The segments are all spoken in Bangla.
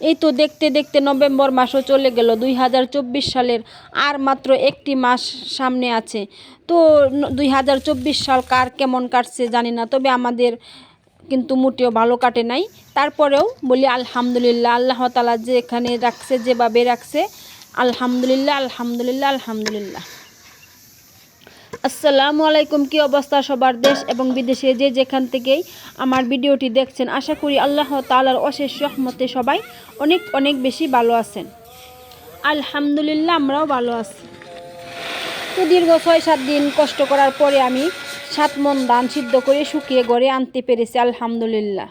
এই তো দেখতে দেখতে নভেম্বর মাসও চলে গেল, দুই হাজার চব্বিশ সালের আর মাত্র একটি মাস সামনে আছে। তো দুই হাজার চব্বিশ সাল কার কেমন কাটছে জানি না, তবে আমাদের কিন্তু মোটেও ভালো কাটে নাই। তারপরেও বলি আলহামদুলিল্লাহ, আল্লাহ তালা যে এখানে রাখছে, যেভাবে রাখছে, আলহামদুলিল্লাহ আলহামদুলিল্লাহ আলহামদুলিল্লাহ। আসসালামু আলাইকুম, কি অবস্থা সবার দেশ এবং বিদেশে যে যেখান থেকেই আমার ভিডিওটি দেখছেন, আশা করি আল্লাহ তালার অশেষ রহমতে সবাই অনেক অনেক বেশি ভালো আছেন। আলহামদুলিল্লাহ আমরাও ভালো আছি। তো দীর্ঘ ছয় সাত দিন কষ্ট করার পরে আমি সাত মন দান সিদ্ধ করে শুকিয়ে গড়ে আনতে পেরেছি, আলহামদুলিল্লাহ।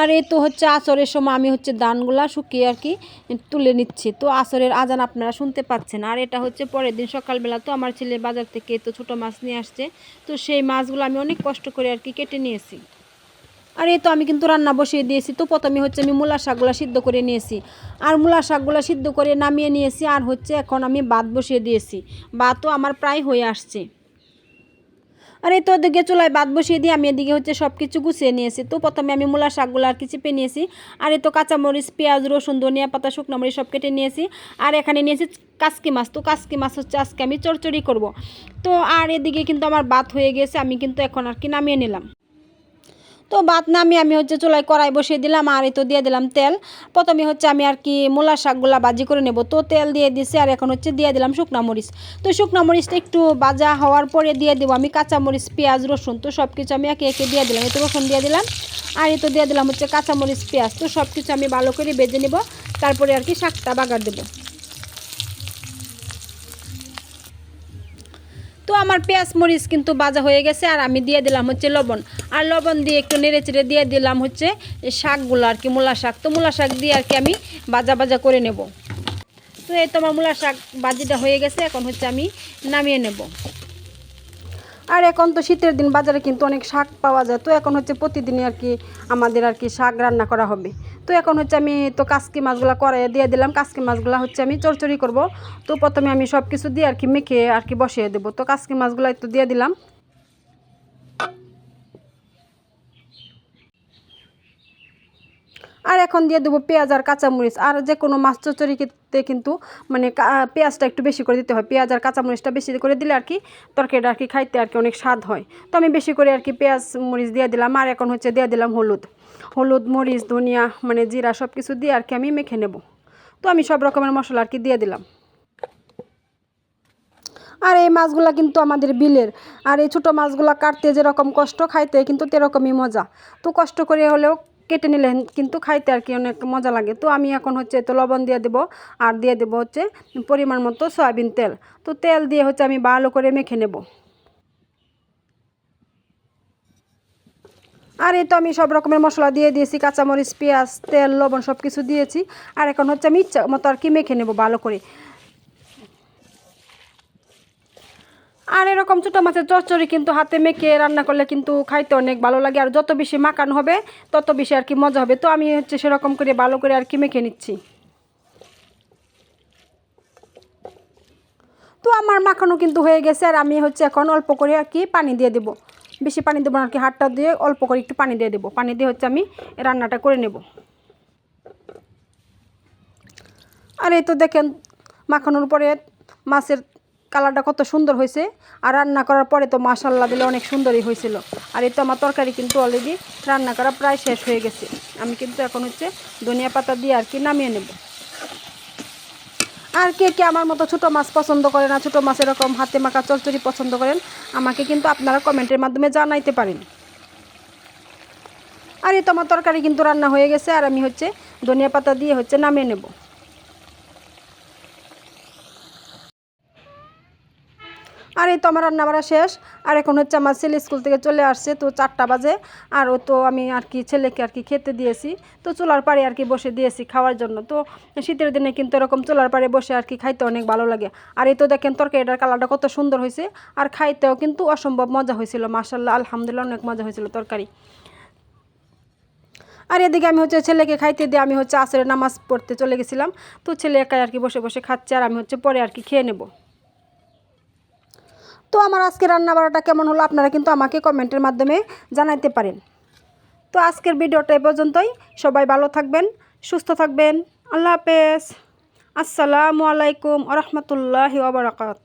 আর এই তো হচ্ছে আসরের সময় আমি হচ্ছে ধানগুলা শুকিয়ে আর কি তুলে নিচ্ছি। তো আসরের আজান আপনারা শুনতে পাচ্ছেন। আর এটা হচ্ছে পরের দিন সকালবেলা তো আমার ছেলে বাজার থেকে তো ছোটো মাছ নিয়ে আসছে। তো সেই মাছগুলো আমি অনেক কষ্ট করে আর কি কেটে নিয়েছি। আর এই তো আমি কিন্তু রান্না বসিয়ে দিয়েছি। তো প্রথমে হচ্ছে আমি মূলা শাকগুলো সিদ্ধ করে নিয়েছি। আর মূলা শাকগুলো সিদ্ধ করে নামিয়ে নিয়েছি। আর হচ্ছে এখন আমি ভাত বসিয়ে দিয়েছি। ভাতও আমার প্রায় হয়ে আসছে। আর এই তো ওদিকে চুলায় ভাত বসিয়ে দিয়ে আমি এদিকে হচ্ছে সব কিছু গুছিয়ে নিয়েছি। তো প্রথমে আমি মূলা শাকগুলো আর কি চেপে নিয়েছি। আর এই তো কাঁচামরিচ, পেঁয়াজ, রসুন, ধনিয়া পাতা, শুকনো মরিচ সব কেটে নিয়েছি। আর এখানে নিয়েছি কাসকি মাছ। তো কাসকি মাছ হচ্ছে আজকে আমি চড়চড়ি করব। তো আর এদিকে কিন্তু আমার ভাত হয়ে গেছে, আমি কিন্তু এখন আর কি নামিয়ে নিলাম। তো ভাত নামিয়ে আমি হচ্ছে চুলায় কড়াই বসিয়ে দিলাম, আর এই তো দিয়ে দিলাম তেল। প্রথমে হচ্ছে আমি আর কি মূলা শাকগুলা ভাজি করে নেব। তো তেল দিয়ে দিছি, আর এখন হচ্ছে দিয়ে দিলাম শুকনা মরিচ। তো শুকনা মরিচটা একটু ভাজা হওয়ার পরে দিয়ে দেবো আমি কাঁচা মরিচ, পেঁয়াজ, রসুন। তো সব কিছু আমি একে একে দিয়ে দিলাম। এই তো রসুন দিয়ে দিলাম, আর এই তো দিয়ে দিলাম হচ্ছে কাঁচা মরিচ, পেঁয়াজ। তো সব কিছু আমি ভালো করে বেজে নেব, তারপরে আর কি শাকটা বাগার দেবো। তো আমার পেঁয়াজ মরিচ কিন্তু বাজা হয়ে গেছে, আর আমি দিয়ে দিলাম হচ্ছে লবণ। আর লবণ দিয়ে একটু নেড়ে চেড়ে দিয়ে দিলাম হচ্ছে শাকগুলো আর কি, মূলা শাক। তো মূলা শাক দিয়ে আর কি আমি বাজা বাজা করে নেব। তো এই তো আমার মূলা শাক বাজিটা হয়ে গেছে, এখন হচ্ছে আমি নামিয়ে নেব। আর এখন তো শীতের দিন, বাজারে কিন্তু অনেক শাক পাওয়া যায়। তো এখন হচ্ছে প্রতিদিনই আর কি আমাদের আর কি শাক রান্না করা হবে। তো এখন হচ্ছে আমি তো কাসকি মাছগুলো কড়াইয়ে দিয়ে দিলাম। কাসকি মাছগুলো হচ্ছে আমি চড়চড়ি করব। তো প্রথমে আমি সব কিছু দিয়ে আর কি মেখে আর কি বসিয়ে দেবো। তো কাসকি মাছগুলো একটু দিয়ে দিলাম। আর এখন দিয়ে দেবো পেঁয়াজ আর কাঁচামরিচ। আর যে কোনো মাছ চচড়ি চচড়িতে কিন্তু মানে পেঁয়াজটা একটু বেশি করে দিতে হয়। পেঁয়াজ আর কাঁচামরিচটা বেশি করে দিলে আর কি তরকারিটা আর কি খাইতে আর কি অনেক স্বাদ হয়। তো আমি বেশি করে আর কি পেঁয়াজ, মরিচ দিয়ে দিলাম। আর এখন হচ্ছে দিয়ে দিলাম হলুদ। হলুদ, মরিচ, ধনিয়া মানে জিরা সব কিছু দিয়ে আর কি আমি মেখে নেব। তো আমি সব রকমের মশলা আর কি দিয়ে দিলাম। আর এই মাছগুলা কিন্তু আমাদের বিলের। আর এই ছোটো মাছগুলা কাটতে যেরকম কষ্ট, খাইতে কিন্তু তেরকমই মজা। তো কষ্ট করে হলেও কেটে নিলে কিন্তু খাইতে আর কি অনেক মজা লাগে। তো আমি এখন হচ্ছে তো লবণ দিয়ে দেবো, আর দিয়ে দেবো হচ্ছে পরিমাণ মতো সয়াবিন তেল। তো তেল দিয়ে হচ্ছে আমি ভালো করে মেখে নেব। আর এই তো আমি সব রকমের মশলা দিয়ে দিয়েছি, কাঁচামরিচ, পেঁয়াজ, তেল, লবণ সব কিছু দিয়েছি। আর এখন হচ্ছে আমি ইচ্ছা মতো আর কি মেখে নেব ভালো করে। আর এরকম ছোটো মাছের চচ্চড়ি কিন্তু হাতে মেখে রান্না করলে কিন্তু খাইতে অনেক ভালো লাগে। আর যত বেশি মাখানো হবে, তত বেশি আর কি মজা হবে। তো আমি হচ্ছে সেরকম করে ভালো করে আর কি মেখে নিচ্ছি। তো আমার মাখানো কিন্তু হয়ে গেছে। আর আমি হচ্ছে এখন অল্প করে আর কি পানি দিয়ে দেবো। বেশি পানি দেবো না আর কি, হাতটা দিয়ে অল্প করে একটু পানি দিয়ে দেবো। পানি দিয়ে হচ্ছে আমি রান্নাটা করে নেব। আর এই তো দেখেন, মাখানোর পরে মাছের কালারটা কত সুন্দর হয়েছে। আর রান্না করার পরে তো মাসাল্লা দিলে অনেক সুন্দরই হয়েছিল। আর এই তো আমার তরকারি কিন্তু অলরেডি রান্না করা প্রায় শেষ হয়ে গেছে। আমি কিন্তু এখন হচ্ছে ধনিয়া পাতা দিয়ে আর কি নামিয়ে নেব। আর কে কে আমার মতো ছোটো মাছ পছন্দ করে না, ছোটো মাছ এরকম হাতে মাখা চলচড়ি পছন্দ করেন, আমাকে কিন্তু আপনারা কমেন্টের মাধ্যমে জানাইতে পারেন। আর এই তো আমার তরকারি কিন্তু রান্না হয়ে গেছে, আর আমি হচ্ছে ধনিয়া পাতা দিয়ে হচ্ছে নামিয়ে নেব। আর এই তো আমার রান্না বাড়া শেষ। আর এখন হচ্ছে আমার ছেলে স্কুল থেকে চলে আসছে, তো চারটা বাজে। আর ও তো আমি আর কি ছেলেকে আর কি খেতে দিয়েছি। তো চুলার পাড়ে আর কি বসে দিয়েছি খাওয়ার জন্য। তো শীতের দিনে কিন্তু এরকম চুলার পাড়ে বসে আর কি খাইতে অনেক ভালো লাগে। আর এই তো দেখেন তরকারিটার কালারটা কত সুন্দর হয়েছে। আর খাইতেও কিন্তু অসম্ভব মজা হয়েছিল। মাসাল্লাহ আলহামদুলিল্লাহ অনেক মজা হয়েছিল তরকারি। আর এদিকে আমি হচ্ছে ছেলেকে খাইতে দিয়ে আমি হচ্ছে আসরে নামাজ পড়তে চলে গেছিলাম। তো ছেলে একাই আর কি বসে বসে খাচ্ছে। আর আমি হচ্ছে পরে আর কি খেয়ে নেব। তো আমার আজকে রান্না বাড়াটা কেমন হলো আপনারা কিন্তু আমাকে কমেন্টের মাধ্যমে জানাইতে পারেন। তো আজকের ভিডিওটা এ পর্যন্তই। সবাই ভালো থাকবেন, সুস্থ থাকবেন। আল্লাহ হাফেজ। আসসালামু আলাইকুম রহমতুল্লাহি ওবরাকাত